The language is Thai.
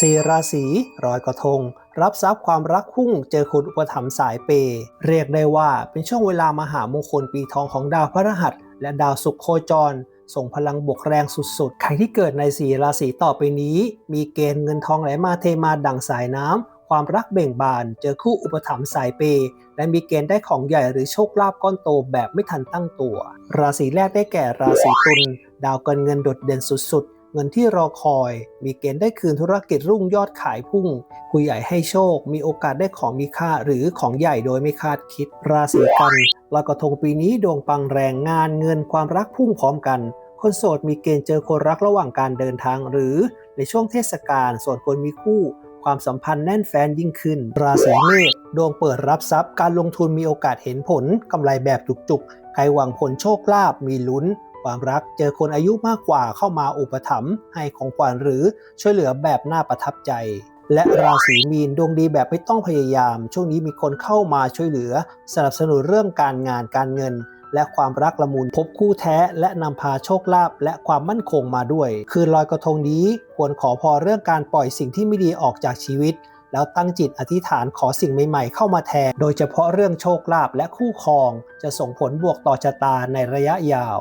สี่ราศีรอยกระทง รับทรัพย์ความรักพุ่งเจอคนอุปถัมภ์สายเป เรียกได้ว่าเป็นช่วงเวลามหามงคลปีทองของดาวพฤหัส และดาวศุกร์โคจร ส่งพลังบวกแรงสุดๆ ใครที่เกิดในสี่ราศีต่อไปนี้ มีเกณฑ์เงินทองไหลมาเทมาดั่งสายน้ำ ความรักเบ่งบาน เจอคู่อุปถัมภ์สายเป และมีเกณฑ์ได้ของใหญ่หรือโชคลาภก้อนโตแบบไม่ทันตั้งตัว ราศีแรกได้แก่ราศีตุลดาวการเงินโดดเด่นสุดๆ เงินที่รอคอย มีเกณฑ์ได้คืนธุรกิจรุ่งยอดขายพุ่ง ผู้ใหญ่ให้โชค มีโอกาสได้ของมีค่าหรือของใหญ่โดยไม่คาดคิด ราศีกันลอยกระทงปีนี้ดวงปังแรงงานเงินความรักพุ่งพร้อมกัน คนโสดมีเกณฑ์เจอคนรักระหว่างการเดินทาง หรือในช่วงเทศกาลส่วนคนมีคู่ความสัมพันธ์แน่นแฟนยิ่งขึ้น ราศีเมษดวงเปิดรับทรัพย์ การลงทุนมีโอกาสเห็นผลกำไรแบบจุกๆ ใครหวังผลโชคลาภมีลุ้น ความรักเจอคนอายุมากกว่าเข้ามาอุปถัมภ์ให้ของขวัญหรือช่วยเหลือแบบน่าประทับใจ และราศีมีนดวงดีแบบไม่ต้องพยายาม ช่วงนี้มีคนเข้ามาช่วยเหลือ สนับสนุนเรื่องการงานการเงิน และความรักละมุนพบคู่แท้ และนำพาโชคลาภและความมั่นคงมาด้วย คืนลอยกระทงนี้ควรขอพรเรื่องการปล่อยสิ่งที่ไม่ดีออกจากชีวิตแล้วตั้งจิตอธิษฐานขอสิ่งใหม่ๆเข้ามาแทน โดยเฉพาะเรื่องโชคลาภและคู่ครอง จะส่งผลบวกต่อชะตาในระยะยาว